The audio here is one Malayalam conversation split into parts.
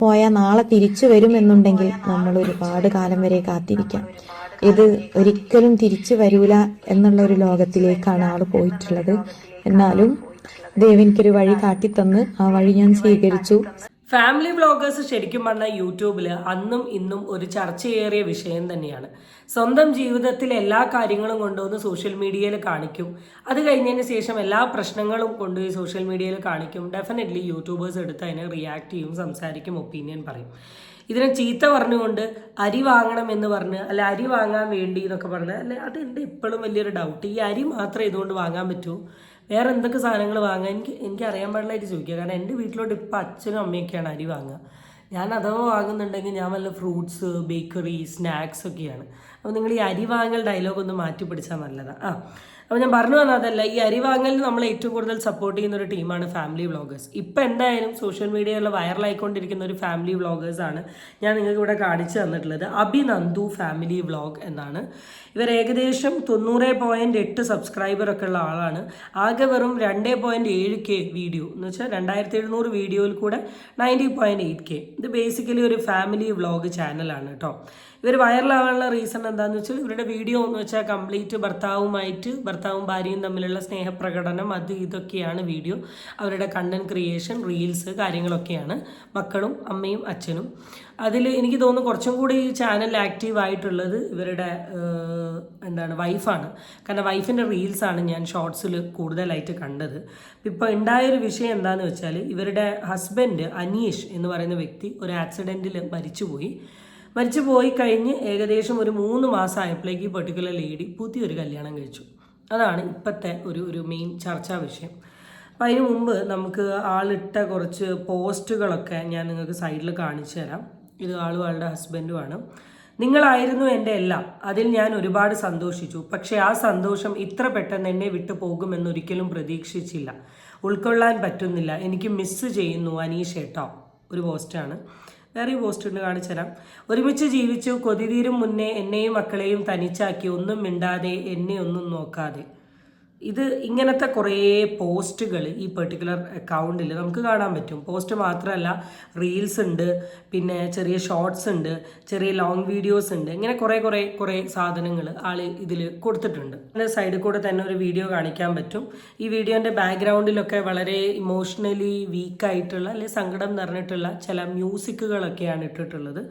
പോയാൽ നാളെ തിരിച്ചു വരുമെന്നുണ്ടെങ്കിൽ നമ്മൾ ഒരുപാട് കാലം വരെ കാത്തിരിക്കാം. ഇത് ഒരിക്കലും തിരിച്ചു വരൂല എന്നുള്ള ഒരു ലോകത്തിലേക്കാണ് ആൾ പോയിട്ടുള്ളത്. എന്നാലും ദേവിനിക്കൊരു വഴി കാട്ടിത്തന്ന് ആ വഴി ഞാൻ സ്വീകരിച്ചു. ഫാമിലി വ്ളോഗേഴ്സ് ശരിക്കും പറഞ്ഞാൽ യൂട്യൂബിൽ അന്നും ഇന്നും ഒരു ചർച്ചയേറിയ വിഷയം തന്നെയാണ്. സ്വന്തം ജീവിതത്തിൽ എല്ലാ കാര്യങ്ങളും കൊണ്ടുവന്ന് സോഷ്യൽ മീഡിയയിൽ കാണിക്കും. അത് കഴിഞ്ഞതിന് ശേഷം എല്ലാ പ്രശ്നങ്ങളും കൊണ്ടുപോയി സോഷ്യൽ മീഡിയയിൽ കാണിക്കും. ഡെഫിനറ്റ്ലി യൂട്യൂബേഴ്സ് എടുത്ത് അതിനെ റിയാക്ട് ചെയ്യും സംസാരിക്കും ഒപ്പീനിയൻ പറയും. ഇതിനെ ചീത്ത പറഞ്ഞുകൊണ്ട് അരി വാങ്ങണം എന്ന് പറഞ്ഞ് അല്ല അരി വാങ്ങാൻ വേണ്ടി എന്നൊക്കെ പറഞ്ഞ് അല്ലെ അത് എന്റെ ഇപ്പോഴും വലിയൊരു ഡൗട്ട് ഈ അരി മാത്രമേ ഇതുകൊണ്ട് വാങ്ങാൻ പറ്റൂ. വേറെ എന്തൊക്കെ സാധനങ്ങൾ വാങ്ങാൻ? എനിക്ക് എനിക്ക് അറിയാൻ പാടില്ലായിട്ട് ചോദിക്കുക. കാരണം എന്റെ വീട്ടിലോട്ട് ഇപ്പം അച്ഛനും അമ്മയൊക്കെയാണ് അരി വാങ്ങുക. ഞാൻ അഥവാ വാങ്ങുന്നുണ്ടെങ്കിൽ ഞാൻ വല്ല ഫ്രൂട്ട്സ് ബേക്കറി സ്നാക്സ് ഒക്കെയാണ്. അപ്പോൾ നിങ്ങൾ ഈ അരി വാങ്ങൽ ഡയലോഗ് ഒന്ന് മാറ്റി പിടിച്ചാൽ നല്ലതാണ് ആ. അപ്പോൾ ഞാൻ പറഞ്ഞു വന്നതല്ല ഈ അരിവാങ്ങലിന് നമ്മൾ ഏറ്റവും കൂടുതൽ സപ്പോർട്ട് ചെയ്യുന്ന ഒരു ടീമാണ് ഫാമിലി വ്ളോഗേഴ്സ് ഇപ്പം എന്തായാലും സോഷ്യൽ മീഡിയയിൽ വൈറലായിക്കൊണ്ടിരിക്കുന്ന ഒരു ഫാമിലി വ്ളോഗേഴ്സാണ് ഞാൻ നിങ്ങൾക്ക് ഇവിടെ കാണിച്ചു തന്നിട്ടുള്ളത്. അഭിനന്ദു ഫാമിലി വ്ളോഗ് എന്നാണ്. ഇവർ ഏകദേശം തൊണ്ണൂറ് പോയിന്റ് എട്ട് സബ്സ്ക്രൈബർ ഒക്കെ ഉള്ള ആളാണ്. ആകെ വെറും രണ്ട് പോയിന്റ് ഏഴ് കെ വീഡിയോ എന്ന് വെച്ചാൽ രണ്ടായിരത്തി എഴുന്നൂറ് വീഡിയോയിൽ കൂടെ നയന്റി പോയിന്റ് എയ്റ്റ് കെ ഇത് ബേസിക്കലി ഒരു ഫാമിലി വ്ളോഗ് ചാനലാണ് കേട്ടോ ഇവർ വൈറലാവാനുള്ള റീസൺ എന്താണെന്ന് വെച്ചാൽ ഇവരുടെ വീഡിയോ എന്ന് വെച്ചാൽ കംപ്ലീറ്റ് ഭർത്താവുമായിട്ട് ഭർത്താവും ഭാര്യയും തമ്മിലുള്ള സ്നേഹപ്രകടനം അത് ഇതൊക്കെയാണ് വീഡിയോ അവരുടെ കണ്ടന്റ് ക്രിയേഷൻ റീൽസ് കാര്യങ്ങളൊക്കെയാണ് മക്കളും അമ്മയും അച്ഛനും. അതിൽ എനിക്ക് തോന്നുന്നു കുറച്ചും കൂടി ഈ ചാനൽ ആക്റ്റീവ് ആയിട്ടുള്ളത് ഇവരുടെ എന്താണ് വൈഫാണ് കാരണം വൈഫിന്റെ റീൽസാണ് ഞാൻ ഷോർട്സിൽ കൂടുതലായിട്ട് കണ്ടത്. ഇപ്പോൾ ഉണ്ടായൊരു വിഷയം എന്താണെന്ന് വെച്ചാൽ ഇവരുടെ ഹസ്ബൻഡ് അനീഷ് എന്ന് പറയുന്ന വ്യക്തി ഒരു ആക്സിഡന്റിൽ മരിച്ചുപോയി. മരിച്ചു പോയി കഴിഞ്ഞ് ഏകദേശം ഒരു മൂന്ന് മാസം ആയപ്പോഴേക്ക് ഈ പെർട്ടിക്കുലർ ലേഡി പുതിയൊരു കല്യാണം കഴിച്ചു. അതാണ് ഇപ്പോഴത്തെ ഒരു ഒരു മെയിൻ ചർച്ചാ വിഷയം. അപ്പം അതിന് മുമ്പ് നമുക്ക് ആളിട്ട കുറച്ച് പോസ്റ്റുകളൊക്കെ ഞാൻ നിങ്ങൾക്ക് സൈഡിൽ കാണിച്ചു തരാം. ഇത് ആളും ആളുടെ ഹസ്ബൻഡുമാണ് നിങ്ങളായിരുന്നു എന്റെ എല്ലാം. അതിൽ ഞാൻ ഒരുപാട് സന്തോഷിച്ചു. പക്ഷേ ആ സന്തോഷം ഇത്ര പെട്ടെന്ന് എന്നെ വിട്ടു പോകുമെന്നൊരിക്കലും പ്രതീക്ഷിച്ചില്ല. ഉൾക്കൊള്ളാൻ പറ്റുന്നില്ല. എനിക്ക് മിസ്സ് ചെയ്യുന്നു അനീഷ് ഏട്ടോ. ഒരു പോസ്റ്റാണ്. വേറെ പോസ്റ്റ് ഉണ്ട് കാണിച്ചു തരാം. ഒരുമിച്ച് ജീവിച്ചു കൊതിതീരും മുന്നേ എന്നെയും മക്കളെയും തനിച്ചാക്കി ഒന്നും മിണ്ടാതെ എന്നെ ഒന്നും നോക്കാതെ. ഇത് ഇങ്ങനത്തെ കുറേ പോസ്റ്റുകൾ ഈ പെർട്ടിക്കുലർ അക്കൗണ്ടിൽ നമുക്ക് കാണാൻ പറ്റും. പോസ്റ്റ് മാത്രമല്ല റീൽസ് ഉണ്ട് പിന്നെ ചെറിയ ഷോർട്സ് ഉണ്ട് ചെറിയ ലോങ് വീഡിയോസ് ഉണ്ട് ഇങ്ങനെ കുറേ കുറേ കുറേ സാധനങ്ങൾ ആൾ ഇതിൽ കൊടുത്തിട്ടുണ്ട്. അതിന്റെ സൈഡിൽ കൂടെ തന്നെ ഒരു വീഡിയോ കാണിക്കാൻ പറ്റും. ഈ വീഡിയോന്റെ ബാക്ക്ഗ്രൗണ്ടിലൊക്കെ വളരെ ഇമോഷണലി വീക്കായിട്ടുള്ള അല്ലെങ്കിൽ സങ്കടം നിറഞ്ഞിട്ടുള്ള ചില മ്യൂസിക്കുകളൊക്കെയാണ് ഇട്ടിട്ടുള്ളത്.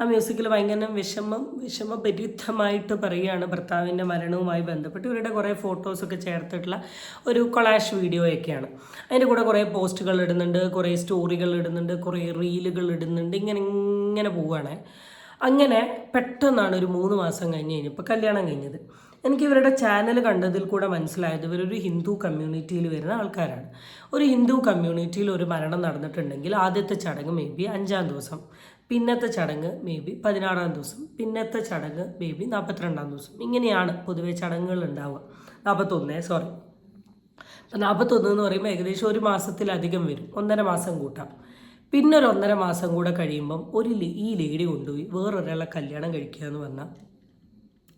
ആ മ്യൂസിക്കിൽ ഭയങ്കര വിഷമം വിഷമഭരിതമായിട്ട് പറയുകയാണ് ഭർത്താവിന്റെ മരണവുമായി ബന്ധപ്പെട്ട്. ഇവരുടെ കുറേ ഫോട്ടോസൊക്കെ ചേർത്തിട്ടുള്ള ഒരു കൊളാഷ് വീഡിയോയൊക്കെയാണ് അതിന്റെ കൂടെ കുറേ പോസ്റ്റുകൾ ഇടുന്നുണ്ട് കുറേ സ്റ്റോറികൾ ഇടുന്നുണ്ട് കുറേ റീലുകൾ ഇടുന്നുണ്ട്. ഇങ്ങനെ ഇങ്ങനെ പോവുകയാണ്. അങ്ങനെ പെട്ടെന്നാണ് ഒരു മൂന്ന് മാസം കഴിഞ്ഞ് കഴിഞ്ഞപ്പോൾ കല്യാണം കഴിഞ്ഞത്. എനിക്ക് ഇവരുടെ ചാനൽ കണ്ടതിൽ കൂടെ മനസ്സിലായത് ഇവരൊരു ഹിന്ദു കമ്മ്യൂണിറ്റിയിൽ വരുന്ന ആൾക്കാരാണ്. ഒരു ഹിന്ദു കമ്മ്യൂണിറ്റിയിൽ ഒരു മരണം നടന്നിട്ടുണ്ടെങ്കിൽ ആദ്യത്തെ ചടങ്ങ് മേ ബി അഞ്ചാം ദിവസം പിന്നത്തെ ചടങ്ങ് മേ ബി പതിനാറാം ദിവസം പിന്നത്തെ ചടങ്ങ് മേ ബി നാൽപ്പത്തിരണ്ടാം ദിവസം. ഇങ്ങനെയാണ് പൊതുവേ ചടങ്ങുകൾ ഉണ്ടാവുക. നാൽപ്പത്തൊന്ന് സോറി അപ്പം നാൽപ്പത്തൊന്ന് എന്ന് പറയുമ്പോൾ ഏകദേശം ഒരു മാസത്തിലധികം വരും. ഒന്നര മാസം കൂട്ടാം. പിന്നെ ഒരു ഒന്നര മാസം കൂടെ കഴിയുമ്പം ഒരു ഈ ലേഡി കൊണ്ടുപോയി വേറൊരാളെ കല്യാണം കഴിക്കുക എന്ന് പറഞ്ഞാൽ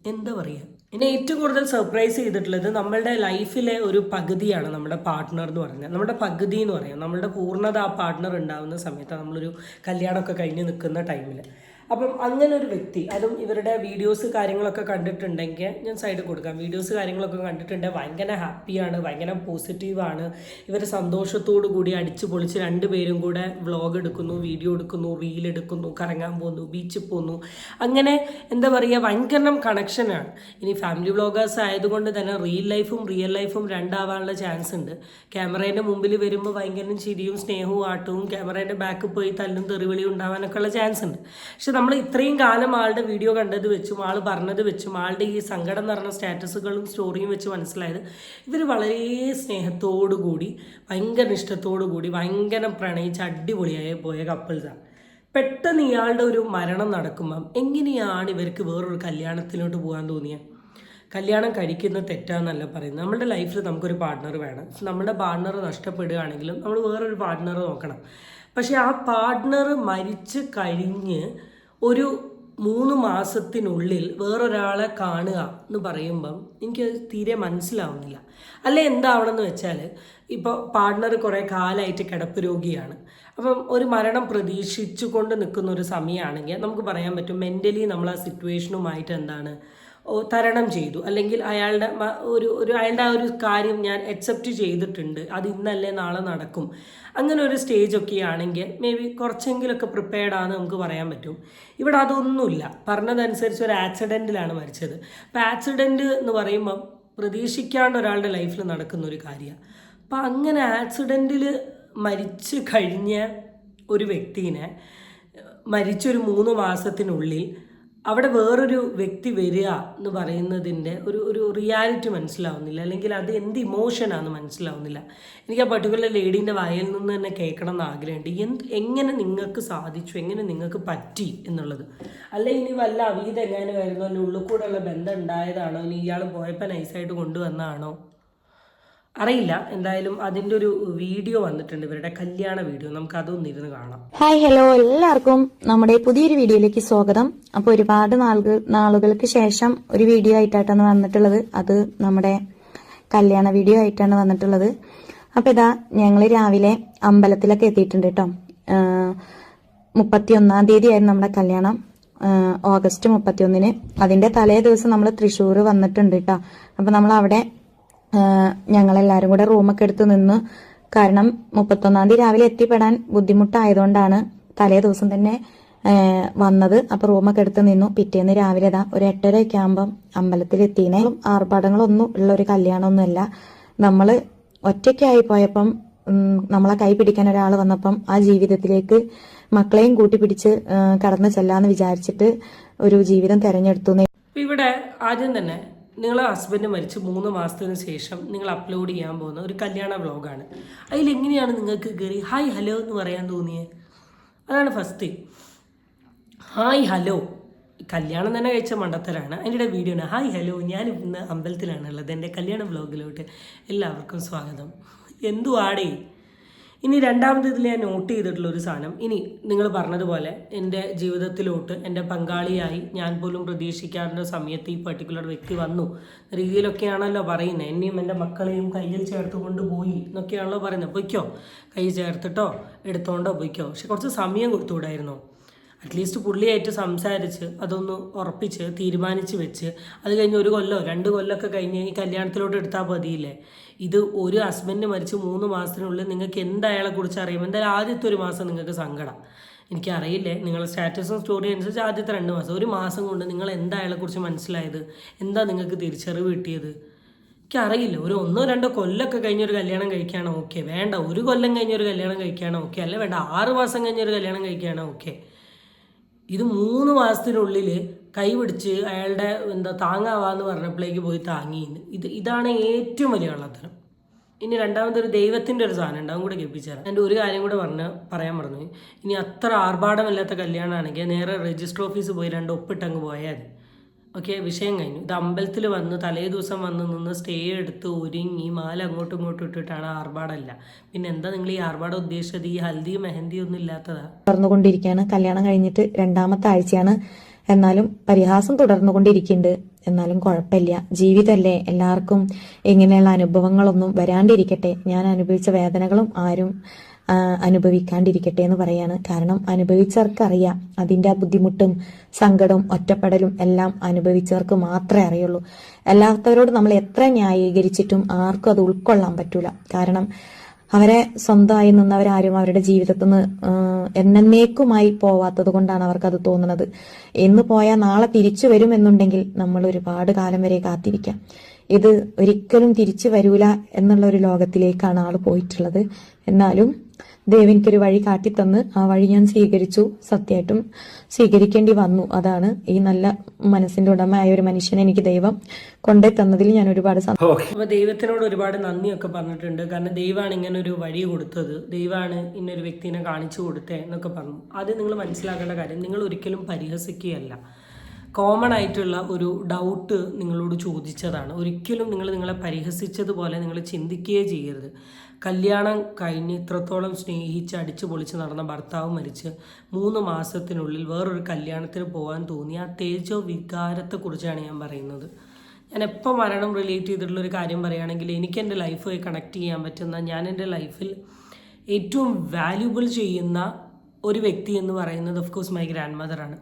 എന്താ പറയുക എന്നെ ഏറ്റവും കൂടുതൽ സർപ്രൈസ് ചെയ്തിട്ടുള്ളത് നമ്മളുടെ ലൈഫിലെ ഒരു പകുതിയാണ് നമ്മുടെ പാർട്ട്ണർ എന്ന് പറഞ്ഞാൽ നമ്മുടെ പകുതി എന്ന് പറയാം. നമ്മുടെ പൂർണത ആ പാർട്ട്ണർ ഉണ്ടാവുന്ന സമയത്ത് നമ്മളൊരു കല്യാണമൊക്കെ കഴിഞ്ഞ് നിൽക്കുന്ന ടൈമിൽ അപ്പം അങ്ങനെ ഒരു വ്യക്തി അതും ഇവരുടെ വീഡിയോസ് കാര്യങ്ങളൊക്കെ കണ്ടിട്ടുണ്ടെങ്കിൽ ഞാൻ സൈഡിൽ കൊടുക്കാം. വീഡിയോസ് കാര്യങ്ങളൊക്കെ കണ്ടിട്ടുണ്ട് ഭയങ്കര ഹാപ്പിയാണ് ഭയങ്കര പോസിറ്റീവാണ് ഇവർ സന്തോഷത്തോടു കൂടി അടിച്ചു പൊളിച്ച് രണ്ടുപേരും കൂടെ വ്ളോഗ് എടുക്കുന്നു വീഡിയോ എടുക്കുന്നു റീൽ എടുക്കുന്നു കറങ്ങാൻ പോകുന്നു ബീച്ചിൽ പോകുന്നു അങ്ങനെ എന്താ പറയുക ഭയങ്കര കണക്ഷനാണ് ഇനി ഫാമിലി വ്ളോഗേഴ്സ് ആയതുകൊണ്ട് തന്നെ റിയൽ ലൈഫും റിയൽ ലൈഫും രണ്ടാവാനുള്ള ചാൻസ് ഉണ്ട്. ക്യാമറേന്റെ മുമ്പിൽ വരുമ്പോൾ ഭയങ്കര ചിരിയും സ്നേഹവും ആട്ടവും ക്യാമറേന്റെ ബാക്കിൽ പോയി തല്ലും തെറിവിളിയും ഉണ്ടാവാനൊക്കെ ഉള്ള ചാൻസ് ഉണ്ട്. പക്ഷെ നമ്മൾ ഇത്രയും കാലം ആളുടെ വീഡിയോ കണ്ടത് വെച്ചും ആൾ പറഞ്ഞത് വെച്ചും ആളുടെ ഈ സങ്കടം നിറഞ്ഞ സ്റ്റാറ്റസുകളും സ്റ്റോറിയും വെച്ച് മനസ്സിലായത് ഇവർ വളരെ സ്നേഹത്തോടു കൂടി ഭയങ്കര ഇഷ്ടത്തോടു കൂടി ഭയങ്കര പ്രണയിച്ച് അടിപൊളിയായി പോയ കപ്പിൾസാണ് പെട്ടെന്ന് ഇയാളുടെ ഒരു മരണം നടക്കുമ്പം എങ്ങനെയാണ് ഇവർക്ക് വേറൊരു കല്യാണത്തിലോട്ട് പോകാൻ തോന്നിയത് കല്യാണം കഴിക്കുന്നത് തെറ്റാന്നല്ല പറയുന്നത്. നമ്മുടെ ലൈഫിൽ നമുക്കൊരു പാർട്ട്ണർ വേണം. നമ്മുടെ പാർട്ട്ണർ നഷ്ടപ്പെടുകയാണെങ്കിലും നമ്മൾ വേറൊരു പാർട്ട്ണർ നോക്കണം. പക്ഷേ ആ പാർട്ട്ണർ മരിച്ച് കഴിഞ്ഞ് ഒരു മൂന്ന് മാസത്തിനുള്ളിൽ വേറൊരാളെ കാണുക എന്ന് പറയുമ്പം എനിക്ക് തീരെ മനസ്സിലാവുന്നില്ല. അല്ലെ എന്താവണമെന്ന് വെച്ചാൽ ഇപ്പോൾ പാർട്ട്ണർ കുറേ കാലമായിട്ട് കിടപ്പ് രോഗിയാണ്. അപ്പം ഒരു മരണം പ്രതീക്ഷിച്ചു കൊണ്ട് നിൽക്കുന്ന ഒരു സമയമാണെങ്കിൽ നമുക്ക് പറയാൻ പറ്റും മെന്റലി നമ്മൾ ആ സിറ്റുവേഷനുമായിട്ട് എന്താണ് തരണം ചെയ്തു. അല്ലെങ്കിൽ അയാളുടെ ഒരു ഒരു അയാളുടെ ആ ഒരു കാര്യം ഞാൻ അക്സെപ്റ്റ് ചെയ്തിട്ടുണ്ട്. അത് ഇന്നല്ലേ നാളെ നടക്കും. അങ്ങനെ ഒരു സ്റ്റേജ് ഒക്കെ ആണെങ്കിൽ മേ ബി കുറച്ചെങ്കിലൊക്കെ പ്രിപ്പയർഡ് ആണ് നമുക്ക് പറയാൻ പറ്റും. ഇവിടെ അതൊന്നുമില്ല. പറഞ്ഞതനുസരിച്ച് ഒരു ആക്സിഡന്റിലാണ് മരിച്ചത്. അപ്പോൾ ആക്സിഡന്റ് എന്ന് പറയുമ്പം പ്രതീക്ഷിക്കാണ്ട് ഒരാളുടെ ലൈഫിൽ നടക്കുന്ന ഒരു കാര്യമാണ് അപ്പം അങ്ങനെ ആക്സിഡന്റിൽ മരിച്ചു കഴിഞ്ഞ ഒരു വ്യക്തിനെ മരിച്ചൊരു മൂന്ന് മാസത്തിനുള്ളിൽ അവിടെ വേറൊരു വ്യക്തി വരിക എന്ന് പറയുന്നതിന്റെ ഒരു ഒരു റിയാലിറ്റി മനസ്സിലാവുന്നില്ല. അല്ലെങ്കിൽ അത് എന്ത് ഇമോഷനാണെന്ന് മനസ്സിലാവുന്നില്ല. എനിക്ക് ആ പർട്ടിക്കുലർ ലേഡീന്റെ വായിൽ നിന്ന് തന്നെ കേൾക്കണം എന്ന് ആഗ്രഹമുണ്ട്. എന്ത് എങ്ങനെ നിങ്ങൾക്ക് സാധിച്ചു? എങ്ങനെ നിങ്ങൾക്ക് പറ്റി എന്നുള്ളത്. അല്ല ഇനി വല്ല അവീത എങ്ങനെ വരുന്നോ ഉള്ളിൽ കൂടെയുള്ള ബന്ധം ഉണ്ടായതാണോ? ഇനി ഇയാൾ പോയപ്പോൾ നൈസായിട്ട് കൊണ്ടുവന്നതാണോ? അറിയില്ല. എന്തായാലും അതിന്റെ ഒരു വീഡിയോ വന്നിട്ടുണ്ട്. ഇവരുടെ കല്യാണ വീഡിയോ. നമുക്ക് അതൊന്ന് ഇരുന്ന് കാണാം. ഹായ് ഹലോ എല്ലാവർക്കും നമ്മുടെ പുതിയൊരു വീഡിയോയിലേക്ക് സ്വാഗതം. അപ്പോൾ ഒരുപാട് നാളുകൾ നാളുകൾക്ക് ശേഷം ഒരു വീഡിയോ ആയിട്ടാണ് വന്നിട്ടുള്ളത്. അത് നമ്മുടെ കല്യാണ വീഡിയോ ആയിട്ടാണ് വന്നിട്ടുള്ളത്. അപ്പോൾ ഇതാ ഞങ്ങൾ രാവിലെ അമ്പലത്തിലൊക്കെ എത്തിയിട്ടുണ്ട് കേട്ടോ. മുപ്പത്തി ഒന്നാം തീയതി ആയിരുന്നു നമ്മുടെ കല്യാണം. ഓഗസ്റ്റ് മുപ്പത്തിയൊന്നിന്. അതിന്റെ തലേ ദിവസം നമ്മൾ തൃശ്ശൂർ വന്നിട്ടുണ്ട് കേട്ടോ. അപ്പോൾ നമ്മൾ അവിടെ ആഹ് ഞങ്ങളെല്ലാരും കൂടെ റൂമൊക്കെ എടുത്ത് നിന്ന് കാരണം മുപ്പത്തൊന്നാം തീയതി രാവിലെ എത്തിപ്പെടാൻ ബുദ്ധിമുട്ടായതുകൊണ്ടാണ് തലേ ദിവസം തന്നെ വന്നത്. അപ്പൊ റൂമൊക്കെ എടുത്ത് നിന്നു. പിറ്റേന്ന് രാവിലെ ഇതാ ഒരു എട്ടരയൊക്കെ ആകുമ്പം അമ്പലത്തിൽ എത്തിനെ. ആർഭാടങ്ങളൊന്നും ഉള്ള ഒരു കല്യാണമൊന്നുമല്ല. നമ്മൾ ഒറ്റയ്ക്കായി പോയപ്പം നമ്മളെ കൈ പിടിക്കാൻ ഒരാൾ വന്നപ്പം ആ ജീവിതത്തിലേക്ക് മക്കളെയും കൂട്ടി പിടിച്ച് കടന്നു ചെല്ലാന്ന് വിചാരിച്ചിട്ട് ഒരു ജീവിതം തെരഞ്ഞെടുത്തു ഇവിടെ ആദ്യം തന്നെ നിങ്ങളെ ഹസ്ബൻഡ് മരിച്ച് മൂന്ന് മാസത്തിന് ശേഷം നിങ്ങൾ അപ്ലോഡ് ചെയ്യാൻ പോകുന്ന ഒരു കല്യാണ വ്ലോഗാണ് അതിലെങ്ങനെയാണ് നിങ്ങൾക്ക് കയറി ഹായ് ഹലോ എന്ന് പറയാൻ തോന്നിയത് അതാണ് ഫസ്റ്റ് ഹായ് ഹലോ കല്യാണം തന്നെ കഴിച്ച മണ്ടത്തരാണ്. അതിന്റെ വീഡിയോ ആണ്. ഹായ് ഹലോ ഞാൻ ഇന്ന് അമ്പലത്തിലാണുള്ളത് എന്റെ കല്യാണ വ്ലോഗിലോട്ട് എല്ലാവർക്കും സ്വാഗതം. എന്തുവാടേ? ഇനി രണ്ടാമത് ഇതിൽ ഞാൻ നോട്ട് ചെയ്തിട്ടുള്ള ഒരു സാധനം. ഇനി നിങ്ങൾ പറഞ്ഞതുപോലെ എന്റെ ജീവിതത്തിലോട്ട് എന്റെ പങ്കാളിയായി ഞാൻ പോലും പ്രതീക്ഷിക്കാറുള്ള സമയത്ത് ഈ പർട്ടിക്കുലർ വ്യക്തി വന്നു. രീതിയിലൊക്കെയാണല്ലോ പറയുന്നത്. എന്നെയും എന്റെ മക്കളെയും കയ്യിൽ ചേർത്ത് കൊണ്ടുപോയി എന്നൊക്കെയാണല്ലോ പറയുന്നത്. പൊയ്ക്കോ? കൈ ചേർത്തിട്ടോ? എടുത്തോണ്ടോ? പൊയ്ക്കോ? പക്ഷെ കുറച്ച് സമയം കൊടുത്തുകൂടായിരുന്നോ? അറ്റ്ലീസ്റ്റ് പുള്ളിയായിട്ട് സംസാരിച്ച് അതൊന്ന് ഉറപ്പിച്ച് തീരുമാനിച്ച് വെച്ച്. അത് കഴിഞ്ഞ് ഒരു കൊല്ലോ രണ്ട് കൊല്ലമൊക്കെ കഴിഞ്ഞ് ഈ കല്യാണത്തിലോട്ട് എടുത്താൽ മതിയില്ലേ? ഇത് ഒരു ഹസ്ബൻഡ് മരിച്ച് മൂന്ന് മാസത്തിനുള്ളിൽ നിങ്ങൾക്ക് എന്തായാളെ കുറിച്ച് അറിയുമ്പോൾ എന്തായാലും ആദ്യത്തെ ഒരു മാസം നിങ്ങൾക്ക് സങ്കടം. എനിക്കറിയില്ലേ നിങ്ങളുടെ സ്റ്റാറ്റസും സ്റ്റോറി അനുസരിച്ച് ആദ്യത്തെ രണ്ട് മാസം. ഒരു മാസം കൊണ്ട് നിങ്ങൾ എന്താ അയാളെ കുറിച്ച് മനസ്സിലായത്? എന്താ നിങ്ങൾക്ക് തിരിച്ചറിവ് കിട്ടിയത്? എനിക്കറിയില്ല. ഒരു ഒന്നോ രണ്ടോ കൊല്ലമൊക്കെ കഴിഞ്ഞൊരു കല്യാണം കഴിക്കുകയാണോ ഓക്കെ വേണ്ട. ഒരു കൊല്ലം കഴിഞ്ഞൊരു കല്യാണം കഴിക്കുകയാണോ ഓക്കെ അല്ല വേണ്ട. ആറ് മാസം കഴിഞ്ഞൊരു കല്യാണം കഴിക്കുകയാണോ ഓക്കെ ഇത് മൂന്ന് മാസത്തിനുള്ളിൽ കൈപിടിച്ച് അയാളുടെ എന്താ താങ്ങാവാന്ന് പറഞ്ഞപ്പോഴേക്ക് പോയി താങ്ങിന്ന് ഇത് ഇതാണ് ഏറ്റവും വലിയ കള്ളത്തരം. ഇനി രണ്ടാമതൊരു ദൈവത്തിന്റെ ഒരു സാധനം ഉണ്ട് അതും കൂടെ കേൾപ്പിച്ചാൽ എന്റെ ഒരു കാര്യം കൂടെ പറഞ്ഞ് പറയാൻ പറഞ്ഞു ഇനി അത്ര ആർഭാടമില്ലാത്ത കല്യാണമാണെങ്കിൽ നേരെ രജിസ്റ്റർ ഓഫീസ് പോയി രണ്ട് ഒപ്പിട്ടങ്ങ് പോയാൽ മതി. ഓക്കെ വിഷയം കഴിഞ്ഞു. ഇത് അമ്പലത്തിൽ വന്ന് തലേ ദിവസം വന്ന് നിന്ന് സ്റ്റേ എടുത്ത് ഒരുങ്ങി മാല അങ്ങോട്ടും ഇങ്ങോട്ടും ഇട്ടിട്ടാണ് ആർഭാടല്ല പിന്നെ എന്താ നിങ്ങൾ ഈ ആർഭാടം ഉദ്ദേശിച്ചത്? ഈ ഹൽദി മെഹന്തി ഒന്നും ഇല്ലാത്തതാ? തുടർന്നുകൊണ്ടിരിക്കുകയാണ് കല്യാണം കഴിഞ്ഞിട്ട് രണ്ടാമത്തെ ആഴ്ചയാണ്. എന്നാലും പരിഹാസം തുടർന്നുകൊണ്ടിരിക്കുന്നുണ്ട്. എന്നാലും കുഴപ്പമില്ല. ജീവിതമല്ലേ? എല്ലാവർക്കും ഇങ്ങനെയുള്ള അനുഭവങ്ങളൊന്നും വരാണ്ടിരിക്കട്ടെ. ഞാൻ അനുഭവിച്ച വേദനകളും ആരും അനുഭവിക്കാണ്ടിരിക്കട്ടെ എന്ന് പറയാണ്. കാരണം അനുഭവിച്ചവർക്കറിയാം. അതിന്റെ ആ ബുദ്ധിമുട്ടും സങ്കടവും ഒറ്റപ്പെടലും എല്ലാം അനുഭവിച്ചവർക്ക് മാത്രമേ അറിയുള്ളൂ. അല്ലാത്തവരോട് നമ്മൾ എത്ര ന്യായീകരിച്ചിട്ടും ആർക്കും അത് ഉൾക്കൊള്ളാൻ പറ്റൂല. കാരണം അവരെ സ്വന്തമായി നിന്നവരാരും അവരുടെ ജീവിതത്തിൽ നിന്ന് എന്നേക്കുമായി പോവാത്തത് കൊണ്ടാണ് അവർക്കത് തോന്നുന്നത്. എന്ന് പോയാൽ നാളെ തിരിച്ചു വരുമെന്നുണ്ടെങ്കിൽ നമ്മൾ ഒരുപാട് കാലം വരെ കാത്തിരിക്കാം. ഇത് ഒരിക്കലും തിരിച്ചു വരൂല എന്നുള്ള ഒരു ലോകത്തിലേക്കാണ് ആൾ പോയിട്ടുള്ളത്. എന്നാലും ദേവനിക്കൊരു എനിക്കൊരു വഴി കാട്ടിത്തന്ന് ആ വഴി ഞാൻ സ്വീകരിച്ചു. സത്യമായിട്ടും സ്വീകരിക്കേണ്ടി വന്നു. അതാണ് ഈ നല്ല മനസ്സിന്റെ ഉടമയായ ഒരു മനുഷ്യനെ എനിക്ക് ദൈവം കൊണ്ടേ തന്നതിൽ ഞാൻ ഒരുപാട് സന്തോഷം അപ്പൊ ദൈവത്തിനോട് ഒരുപാട് നന്ദിയൊക്കെ പറഞ്ഞിട്ടുണ്ട്. കാരണം ദൈവമാണ് ഇങ്ങനെ ഒരു വഴി കൊടുത്തത്. ദൈവമാണ് ഇന്നൊരു വ്യക്തിനെ കാണിച്ചു കൊടുത്തേ എന്നൊക്കെ പറഞ്ഞു. ആദ്യം നിങ്ങൾ മനസ്സിലാക്കേണ്ട കാര്യം. നിങ്ങൾ ഒരിക്കലും പരിഹസിക്കുകയല്ല. കോമൺ ആയിട്ടുള്ള ഒരു ഡൗട്ട് നിങ്ങളോട് ചോദിച്ചതാണ്. ഒരിക്കലും നിങ്ങൾ നിങ്ങളെ പരിഹസിച്ചതുപോലെ നിങ്ങൾ ചിന്തിക്കുകയേ ചെയ്യരുത്. കല്യാണം കഴിഞ്ഞ് ഇത്രത്തോളം സ്നേഹിച്ച് അടിച്ചു പൊളിച്ച് നടന്ന ഭർത്താവ് മരിച്ച് മൂന്ന് മാസത്തിനുള്ളിൽ വേറൊരു കല്യാണത്തിന് പോകാൻ തോന്നിയ ആ തേജോ വികാരത്തെക്കുറിച്ചാണ് ഞാൻ പറയുന്നത്. ഞാൻ എപ്പോൾ മരണം റിലേറ്റ് ചെയ്തിട്ടുള്ള ഒരു കാര്യം പറയുകയാണെങ്കിൽ എനിക്ക് എന്റെ ലൈഫുമായി കണക്ട് ചെയ്യാൻ പറ്റുന്ന ഞാൻ എന്റെ ലൈഫിൽ ഏറ്റവും വാല്യുബിൾ ചെയ്യുന്ന ഒരു വ്യക്തി എന്ന് പറയുന്നത് ഓഫ് കോഴ്സ് മൈ ഗ്രാൻഡ് മദറാണ്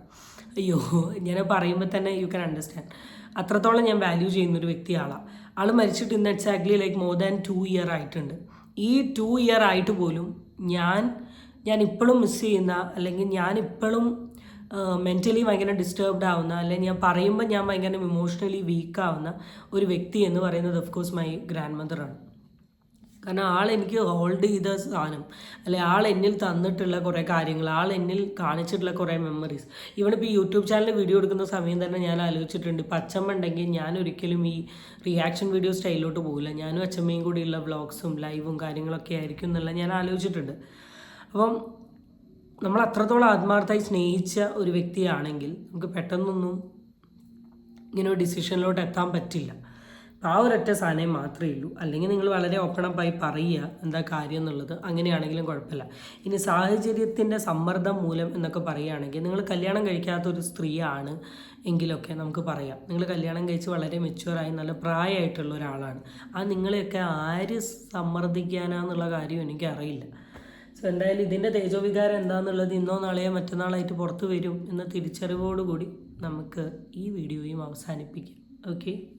അയ്യോ ഞാൻ പറയുമ്പോൾ തന്നെ യു ക്യാൻ അണ്ടർസ്റ്റാൻഡ് അത്രത്തോളം ഞാൻ വാല്യൂ ചെയ്യുന്ന ഒരു വ്യക്തിയാളാണ് ആൾ മരിച്ചിട്ട് ഇന്ന് exactly like more than two year ആയിട്ടുണ്ട്. ഈ ടു ഇയർ ആയിട്ട് പോലും ഞാൻ ഞാൻ ഇപ്പോഴും മിസ് ചെയ്യുന്ന അല്ലെങ്കിൽ ഞാൻ ഇപ്പോഴും മെന്റലി ഭയങ്കര ഡിസ്റ്റർബ്ഡ് ആവുന്ന അല്ലെങ്കിൽ ഞാൻ പറയുമ്പോൾ ഞാൻ ഭയങ്കര ഇമോഷണലി വീക്കാവുന്ന ഒരു വ്യക്തി എന്ന് പറയുന്നത് ഓഫ് കോഴ്സ് മൈ ഗ്രാൻഡ് മദറാണ് കാരണം ആൾ എനിക്ക് ഹോൾഡ് ചെയ്ത സാധനം. അല്ലെ ആൾ എന്നിൽ തന്നിട്ടുള്ള കുറേ കാര്യങ്ങൾ ആൾ എന്നിൽ കാണിച്ചിട്ടുള്ള കുറേ മെമ്മറീസ് ഇവിടിപ്പോൾ യൂട്യൂബ് ചാനൽ വീഡിയോ എടുക്കുന്ന സമയം തന്നെ ഞാൻ ആലോചിച്ചിട്ടുണ്ട്. ഇപ്പം അച്ഛമ്മ ഉണ്ടെങ്കിൽ ഞാൻ ഒരിക്കലും ഈ റിയാക്ഷൻ വീഡിയോ സ്റ്റൈലിലോട്ട് പോകില്ല ഞാനും അച്ഛമ്മയും കൂടിയുള്ള വ്ളോഗ്സും ലൈവും കാര്യങ്ങളൊക്കെ ആയിരിക്കും എന്നുള്ള ഞാൻ ആലോചിച്ചിട്ടുണ്ട്. അപ്പം നമ്മൾ അത്രത്തോളം ആത്മാർത്ഥമായി സ്നേഹിച്ച ഒരു വ്യക്തിയാണെങ്കിൽ നമുക്ക് പെട്ടെന്നൊന്നും ഇങ്ങനെ ഒരു ഡിസിഷനിലോട്ട് എത്താൻ പറ്റില്ല. ആ ഒരൊറ്റ സാധനം മാത്രമേ ഉള്ളൂ. അല്ലെങ്കിൽ നിങ്ങൾ വളരെ ഓപ്പൺ അപ്പായി പറയുക എന്താ കാര്യം എന്നുള്ളത്. അങ്ങനെയാണെങ്കിലും കുഴപ്പമില്ല. ഇനി സാഹചര്യത്തിന്റെ സമ്മർദ്ദം മൂലം എന്നൊക്കെ പറയുകയാണെങ്കിൽ നിങ്ങൾ കല്യാണം കഴിക്കാത്ത ഒരു സ്ത്രീയാണ് എങ്കിലൊക്കെ നമുക്ക് പറയാം. നിങ്ങൾ കല്യാണം കഴിച്ച് വളരെ മെച്യൂറായി നല്ല പ്രായമായിട്ടുള്ള ഒരാളാണ്. ആ നിങ്ങളെയൊക്കെ ആര് സമ്മർദ്ദിക്കാനാന്നുള്ള കാര്യം എനിക്കറിയില്ല. സോ എന്തായാലും ഇതിന്റെ തേജോവികാരം എന്താണെന്നുള്ളത് ഇന്നോ നാളെയോ മറ്റന്നാളായിട്ട് പുറത്തു വരും എന്ന തിരിച്ചറിവോടുകൂടി നമുക്ക് ഈ വീഡിയോയും അവസാനിപ്പിക്കാം. ഓക്കെ